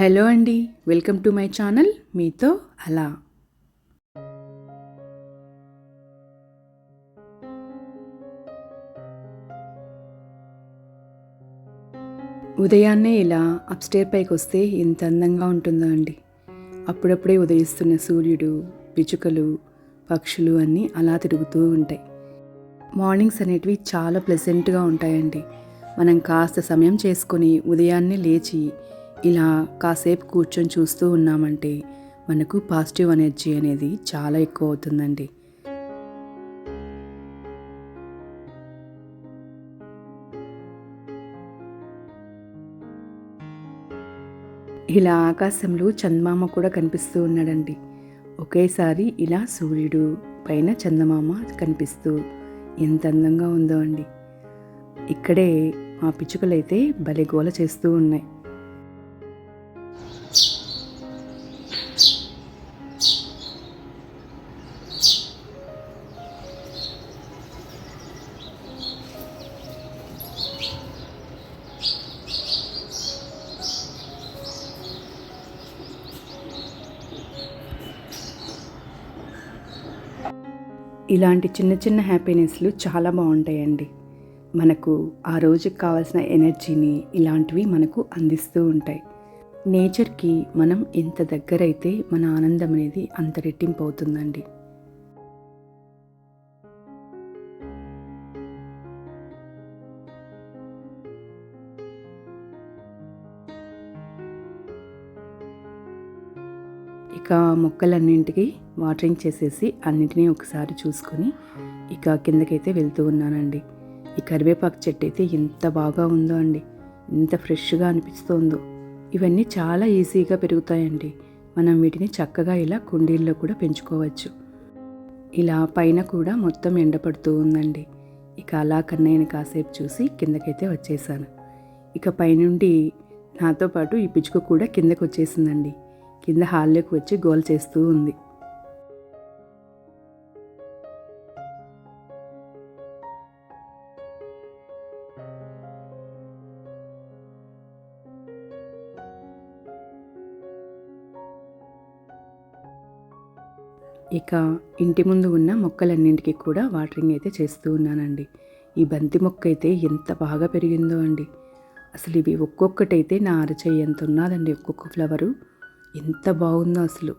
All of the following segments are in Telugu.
హలో అండి వెల్కమ్ టు మై ఛానల్ మీతో అలా. ఉదయాన్నే ఇలా అప్స్టేర్ పైకి వస్తే ఎంత అందంగా ఉంటుందో అండి. అప్పుడప్పుడే ఉదయిస్తున్న సూర్యుడు పిచుకలు పక్షులు అన్నీ అలా తిరుగుతూ ఉంటాయి. మార్నింగ్స్ అనేటివి చాలా ప్లెజెంట్గా ఉంటాయండి. మనం కాస్త సమయం చేసుకొని ఉదయాన్నే లేచి ఇలా కాసేపు కూర్చొని చూస్తూ ఉన్నామంటే మనకు పాజిటివ్ ఎనర్జీ అనేది చాలా ఎక్కువ అవుతుందండి. ఇలా ఆకాశంలో చందమామ కూడా కనిపిస్తూ ఉన్నాడండి. ఒకేసారి ఇలా సూర్యుడు పైన చందమామ కనిపిస్తూ ఎంత అందంగా ఉందో అండి. ఇక్కడే మా పిచ్చుకలైతే భలే గోల చేస్తూ ఉన్నాయి. ఇలాంటి చిన్న చిన్న హ్యాపీనెస్లు చాలా బాగుంటాయండి. మనకు ఆ రోజుకి కావాల్సిన ఎనర్జీని ఇలాంటివి మనకు అందిస్తూ ఉంటాయి. నేచర్కి మనం ఎంత దగ్గరైతే మన ఆనందం అనేది అంత రెట్టింపు అవుతుందండి ఇక మొక్కలన్నింటికి వాటరింగ్ చేసేసి అన్నింటినీ ఒకసారి చూసుకొని ఇక కిందకైతే వెళ్తూ ఉన్నానండి. ఈ కరివేపాకు చెట్టు అయితే ఎంత బాగా ఉందో అండి. ఎంత ఫ్రెష్గా అనిపిస్తుందో. ఇవన్నీ చాలా ఈజీగా పెరుగుతాయండి. మనం వీటిని చక్కగా ఇలా కుండీల్లో కూడా పెంచుకోవచ్చు. ఇలా పైన కూడా మొత్తం ఎండపడుతూ ఉందండి. ఇక అలా కన్నయ్యని కాసేపు చూసి కిందకైతే వచ్చేసాను. ఇక పైనుండి నాతో పాటు ఈ పిచ్చుక కూడా కిందకు వచ్చేసిందండి కింద హాల్లోకి వచ్చి గోల్ చేస్తూ ఉంది. ఇక ఇంటి ముందు ఉన్న మొక్కలన్నింటికి కూడా వాటరింగ్ అయితే చేస్తూ ఉన్నానండి. ఈ బంతి మొక్క అయితే ఎంత బాగా పెరిగిందో అండి. అసలు ఇవి ఒక్కొక్కటైతే నా అరచేయి ఎంత ఉన్నదండి ఒక్కొక్క ఫ్లవరు. ఎంత బాగుందో అసలు.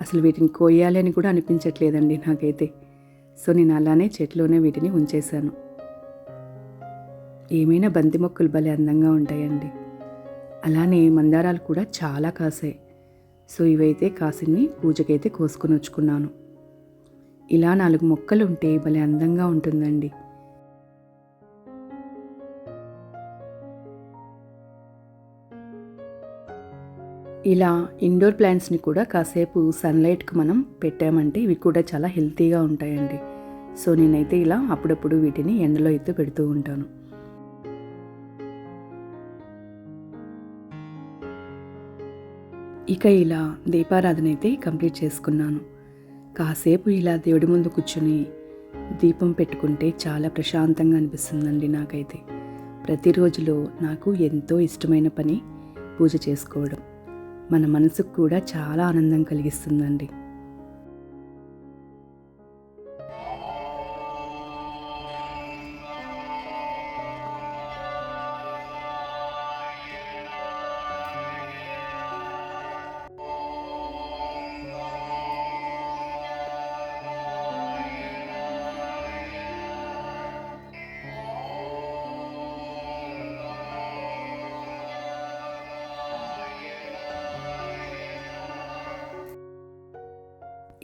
అసలు వీటిని కోయాలి అని కూడా అనిపించట్లేదండి నాకైతే. సో నేను అలానే చెట్లోనే వీటిని ఉంచేశాను. ఏమైనా బంతి మొక్కలు భలే అందంగా ఉంటాయండి. అలానే మందారాలు కూడా చాలా కాసాయి. సో ఇవైతే కాసిని పూజకైతే కోసుకొని వచ్చుకున్నాను. ఇలా నాలుగు మొక్కలు ఉంటే భలే అందంగా ఉంటుందండి. ఇలా ఇండోర్ ప్లాంట్స్ని కూడా కాసేపు సన్లైట్కి మనం పెట్టామంటే ఇవి కూడా చాలా హెల్తీగా ఉంటాయండి. సో నేనైతే ఇలా అప్పుడప్పుడు వీటిని ఎండలో అయితే పెడుతూ ఉంటాను. ఇక ఇలా దీపారాధన అయితే కంప్లీట్ చేసుకున్నాను. కాసేపు ఇలా దేవుడి ముందు కూర్చుని దీపం పెట్టుకుంటే చాలా ప్రశాంతంగా అనిపిస్తుందండి నాకైతే. ప్రతిరోజులో నాకు ఎంతో ఇష్టమైన పని పూజ చేసుకోవడం. మన మనసుకు కూడా చాలా ఆనందం కలిగిస్తుందండి.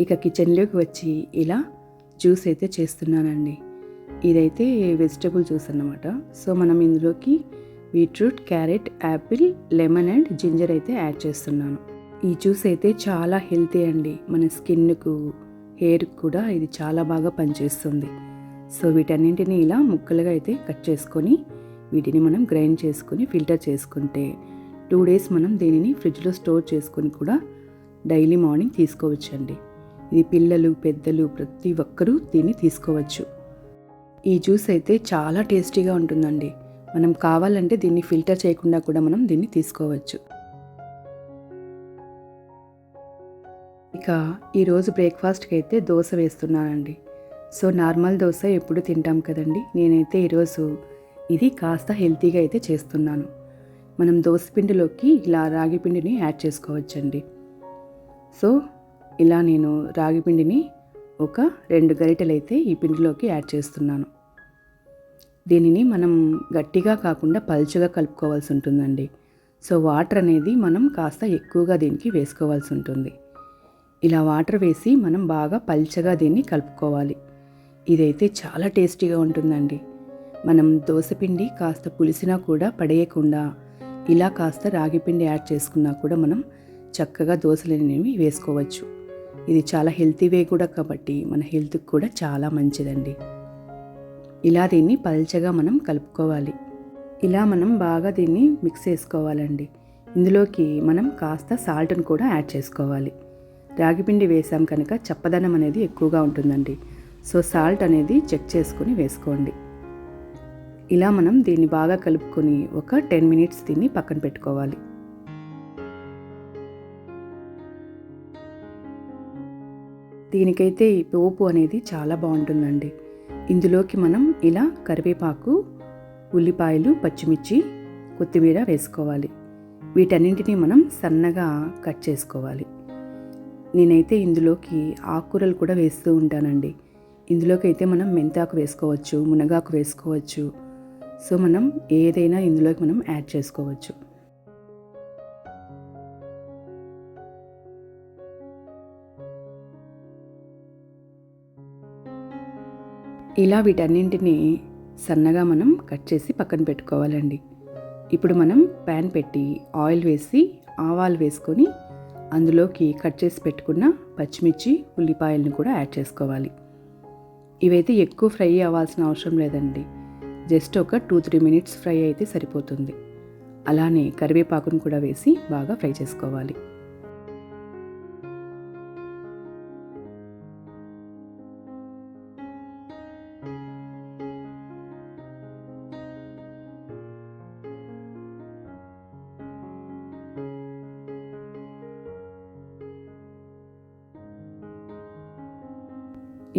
ఇక కిచెన్లోకి వచ్చి ఇలా జ్యూస్ అయితే చేస్తున్నానండి. ఇదైతే వెజిటబుల్ జ్యూస్ అన్నమాట. సో మనం ఇందులోకి beetroot carrot apple lemon and ginger అయితే యాడ్ చేస్తున్నాను. ఈ జ్యూస్ అయితే చాలా హెల్తీ అండి. మన స్కిన్కు హెయిర్కి కూడా ఇది చాలా బాగా పనిచేస్తుంది. సో వీటన్నింటినీ ఇలా ముక్కలుగా అయితే కట్ చేసుకొని వీటిని మనం గ్రైండ్ చేసుకొని ఫిల్టర్ చేసుకుంటే టూ డేస్ మనం దీనిని ఫ్రిడ్జ్లో స్టోర్ చేసుకొని కూడా డైలీ మార్నింగ్ తీసుకోవచ్చండి. ఇది పిల్లలు పెద్దలు ప్రతి ఒక్కరూ దీన్ని తీసుకోవచ్చు. ఈ జ్యూస్ అయితే చాలా టేస్టీగా ఉంటుందండి. మనం కావాలంటే దీన్ని ఫిల్టర్ చేయకుండా కూడా మనం దీన్ని తీసుకోవచ్చు. ఇక ఈరోజు బ్రేక్ఫాస్ట్కి అయితే దోశ వేస్తున్నానండి. సో నార్మల్ దోశ ఎప్పుడు తింటాం కదండి. నేనైతే ఈరోజు ఇది కాస్త హెల్తీగా అయితే చేస్తున్నాను. మనం దోశ పిండిలోకి ఇలా రాగి పిండిని యాడ్ చేసుకోవచ్చండి. సో ఇలా నేను రాగి పిండిని ఒక రెండు గరిటెలు అయితే ఈ పిండిలోకి యాడ్ చేస్తున్నాను. దీనిని మనం గట్టిగా కాకుండా పలుచగా కలుపుకోవాల్సి ఉంటుందండి. సో వాటర్ అనేది మనం కాస్త ఎక్కువగా దీనికి వేసుకోవాల్సి ఉంటుంది. ఇలా వాటర్ వేసి మనం బాగా పల్చగా దీన్ని కలుపుకోవాలి. ఇదైతే చాలా టేస్టీగా ఉంటుందండి. మనం దోశపిండి కాస్త పులిసినా కూడా పడేయకుండా ఇలా కాస్త రాగి పిండి యాడ్ చేసుకున్నా కూడా మనం చక్కగా దోశలు అనేవి వేసుకోవచ్చు. ఇది చాలా హెల్తీ వే కూడా కాబట్టి మన హెల్త్కి కూడా చాలా మంచిదండి. ఇలా దీన్ని పల్చగా మనం కలుపుకోవాలి. ఇలా మనం బాగా దీన్ని మిక్స్ చేసుకోవాలండి. ఇందులోకి మనం కాస్త సాల్ట్ని కూడా యాడ్ చేసుకోవాలి. రాగిపిండి వేసాం కనుక చప్పదనం అనేది ఎక్కువగా ఉంటుందండి. సో సాల్ట్ అనేది చెక్ చేసుకొని వేసుకోండి. ఇలా మనం దీన్ని బాగా కలుపుకొని ఒక టెన్ మినిట్స్ దీన్ని పక్కన పెట్టుకోవాలి. దీనికైతే ఈ పోపు అనేది చాలా బాగుంటుందండి. ఇందులోకి మనం ఇలా కరివేపాకు ఉల్లిపాయలు పచ్చిమిర్చి కొత్తిమీర వేసుకోవాలి. వీటన్నింటినీ మనం సన్నగా కట్ చేసుకోవాలి. నేనైతే ఇందులోకి ఆకుకూరలు కూడా వేస్తూ ఉంటానండి. ఇందులోకి అయితే మనం మెంతాకు వేసుకోవచ్చు మునగాకు వేసుకోవచ్చు. సో మనం ఏదైనా ఇందులోకి మనం యాడ్ చేసుకోవచ్చు. ఇలా వీటన్నింటినీ సన్నగా మనం కట్ చేసి పక్కన పెట్టుకోవాలండి. ఇప్పుడు మనం ప్యాన్ పెట్టి ఆయిల్ వేసి ఆవాలు వేసుకొని అందులోకి కట్ చేసి పెట్టుకున్న పచ్చిమిర్చి ఉల్లిపాయలను కూడా యాడ్ చేసుకోవాలి. ఇవైతే ఎక్కువ ఫ్రై అవ్వాల్సిన అవసరం లేదండి. జస్ట్ ఒక టూ త్రీ మినిట్స్ ఫ్రై అయితే సరిపోతుంది. అలానే కరివేపాకును కూడా వేసి బాగా ఫ్రై చేసుకోవాలి.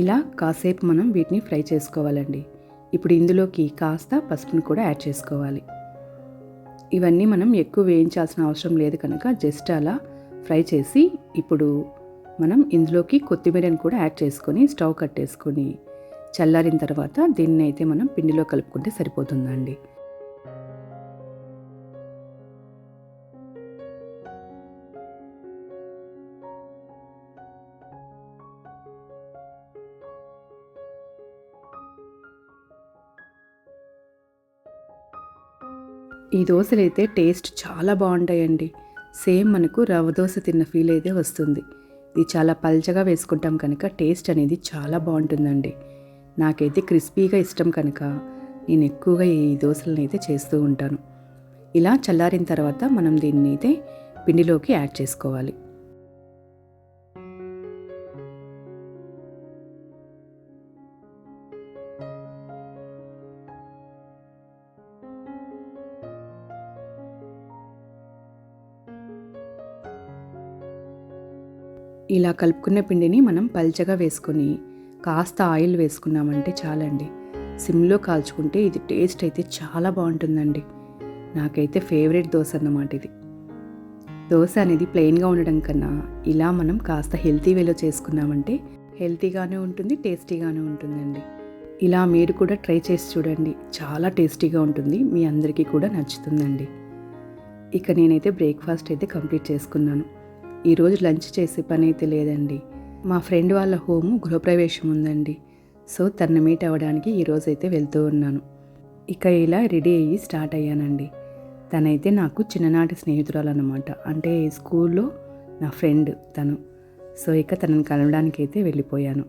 ఇలా కాసేపు మనం వీటిని ఫ్రై చేసుకోవాలండి. ఇప్పుడు ఇందులోకి కాస్త పసుపును కూడా యాడ్ చేసుకోవాలి. ఇవన్నీ మనం ఎక్కువ వేయించాల్సిన అవసరం లేదు కనుక జస్ట్ అలా ఫ్రై చేసి ఇప్పుడు మనం ఇందులోకి కొత్తిమీరని కూడా యాడ్ చేసుకొని స్టవ్ కట్టేసుకొని చల్లారిన తర్వాత దీన్ని అయితే మనం పిండిలో కలుపుకుంటే సరిపోతుందండి. ఈ దోశలు అయితే టేస్ట్ చాలా బాగుంటాయండి. సేమ్ మనకు రవ్వ దోశ తిన్న ఫీల్ అయితే వస్తుంది. ఇది చాలా పల్చగా వేసుకుంటాం కనుక టేస్ట్ అనేది చాలా బాగుంటుందండి. నాకైతే క్రిస్పీగా ఇష్టం కనుక నేను ఎక్కువగా ఈ దోశలను అయితే చేస్తూ ఉంటాను. ఇలా చల్లారిన తర్వాత మనం దీన్ని అయితే పిండిలోకి యాడ్ చేసుకోవాలి. ఇలా కలుపుకున్న పిండిని మనం పల్చగా వేసుకొని కాస్త ఆయిల్ వేసుకున్నామంటే చాలండి. సిమ్లో కాల్చుకుంటే ఇది టేస్ట్ అయితే చాలా బాగుంటుందండి. నాకైతే ఫేవరెట్ దోశ అన్నమాట ఇది. దోశ అనేది ప్లెయిన్గా ఉండడం కన్నా ఇలా మనం కాస్త హెల్తీ వేలో చేసుకున్నామంటే హెల్తీగానే ఉంటుంది టేస్టీగానే ఉంటుందండి. ఇలా మీరు కూడా ట్రై చేసి చూడండి. చాలా టేస్టీగా ఉంటుంది. మీ అందరికీ కూడా నచ్చుతుందండి. ఇక నేనైతే బ్రేక్ఫాస్ట్ అయితే కంప్లీట్ చేసుకున్నాను. ఈరోజు లంచ్ చేసే పని అయితే లేదండి. మా ఫ్రెండ్ వాళ్ళ హోము గృహప్రవేశం ఉందండి. సో తన మీట్ అవ్వడానికి ఈరోజు అయితే వెళ్తూ ఉన్నాను. ఇక ఇలా రెడీ అయ్యి స్టార్ట్ అయ్యానండి. తనైతే నాకు చిన్ననాటి స్నేహితురాలు అనమాట అంటే స్కూల్లో నా ఫ్రెండ్ తను. సో ఇక తనని కలవడానికి అయితే వెళ్ళిపోయాను.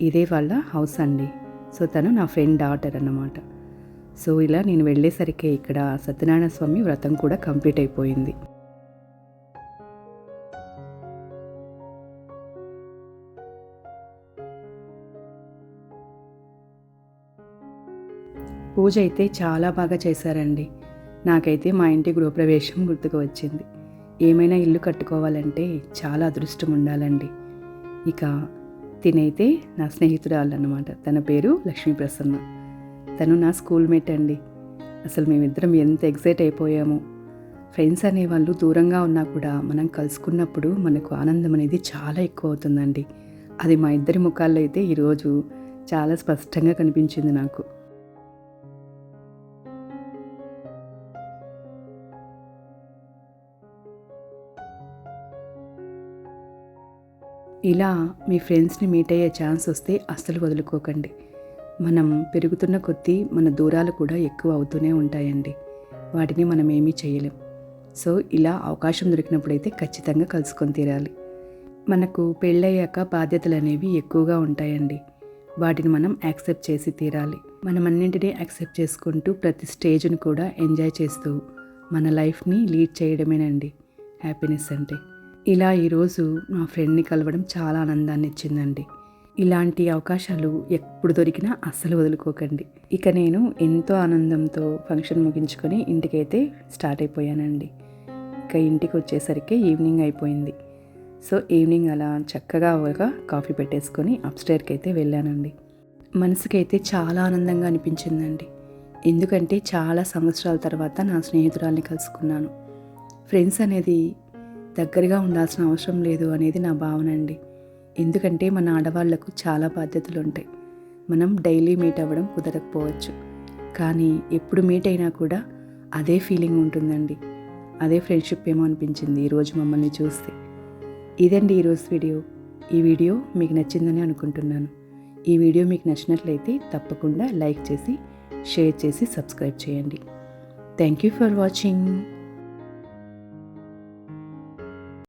ఇదే వాళ్ళ హౌస్ అండి. సో తను నా ఫ్రెండ్ డాటర్ అన్నమాట. సో ఇలా నేను వెళ్ళేసరికి ఇక్కడ సత్యనారాయణ స్వామి వ్రతం కూడా కంప్లీట్ అయిపోయింది. పూజ అయితే చాలా బాగా చేశారండి. నాకైతే మా ఇంటి గృహప్రవేశం గుర్తుకు వచ్చింది. ఏమైనా ఇల్లు కట్టుకోవాలంటే చాలా అదృష్టం ఉండాలండి. ఇక తినైతే నా స్నేహితురాలు అన్నమాట తన పేరు లక్ష్మీ ప్రసన్న. తను నా స్కూల్మేట్ అండి. అసలు మేమిద్దరం ఎంత ఎగ్జైట్ అయిపోయామో. ఫ్రెండ్స్ అనేవాళ్ళు దూరంగా ఉన్నా కూడా మనం కలుసుకున్నప్పుడు మనకు ఆనందం అనేది చాలా ఎక్కువ అవుతుందండి. అది మా ఇద్దరి ముఖాల్లో అయితే ఈరోజు చాలా స్పష్టంగా కనిపించింది నాకు. ఇలా మీ ఫ్రెండ్స్ని మీట్ అయ్యే ఛాన్స్ వస్తే అస్సలు వదులుకోకండి. మనం పెరుగుతున్న కొద్దీ మన దూరాలు కూడా ఎక్కువ అవుతూనే ఉంటాయండి. వాటిని మనం ఏమీ చేయలేం. సో ఇలా అవకాశం దొరికినప్పుడైతే ఖచ్చితంగా కలుసుకొని తీరాలి. మనకు పెళ్ళయ్యాక బాధ్యతలు అనేవి ఎక్కువగా ఉంటాయండి. వాటిని మనం యాక్సెప్ట్ చేసి తీరాలి. మనం అన్నింటినీ యాక్సెప్ట్ చేసుకుంటూ ప్రతి స్టేజ్ని కూడా ఎంజాయ్ చేస్తూ మన లైఫ్ని లీడ్ చేయడమేనండి. హ్యాపీనెస్ అంటే. ఇలా ఈరోజు నా ఫ్రెండ్ని కలవడం చాలా ఆనందాన్ని ఇచ్చిందండి. ఇలాంటి అవకాశాలు ఎప్పుడు దొరికినా అస్సలు వదులుకోకండి. ఇక నేను ఎంతో ఆనందంతో ఫంక్షన్ ముగించుకొని ఇంటికైతే స్టార్ట్ అయిపోయానండి. ఇక ఇంటికి వచ్చేసరికి ఈవినింగ్ అయిపోయింది. సో ఈవినింగ్ అలా చక్కగా ఒక కాఫీ పెట్టేసుకొని అప్స్టైర్కి అయితే వెళ్ళానండి. మనసుకైతే చాలా ఆనందంగా అనిపించిందండి. ఎందుకంటే చాలా సంవత్సరాల తర్వాత నా స్నేహితురాల్ని కలుసుకున్నాను. ఫ్రెండ్స్ అనేది దగ్గరగా ఉండాల్సిన అవసరం లేదు అనేది నా భావన అండి. ఎందుకంటే మన ఆడవాళ్ళకు చాలా బాధ్యతలు ఉంటాయి మనం డైలీ మీట్ అవ్వడం కుదరకపోవచ్చు. కానీ ఎప్పుడు మీట్ అయినా కూడా అదే ఫీలింగ్ ఉంటుందండి. అదే ఫ్రెండ్షిప్ ఏమో అనిపించింది ఈరోజు మమ్మల్ని చూస్తే. ఇదండి ఈరోజు వీడియో. ఈ వీడియో మీకు నచ్చిందని అనుకుంటున్నాను. ఈ వీడియో మీకు నచ్చినట్లయితే తప్పకుండా లైక్ చేసి షేర్ చేసి సబ్స్క్రైబ్ చేయండి. Thank you for watching.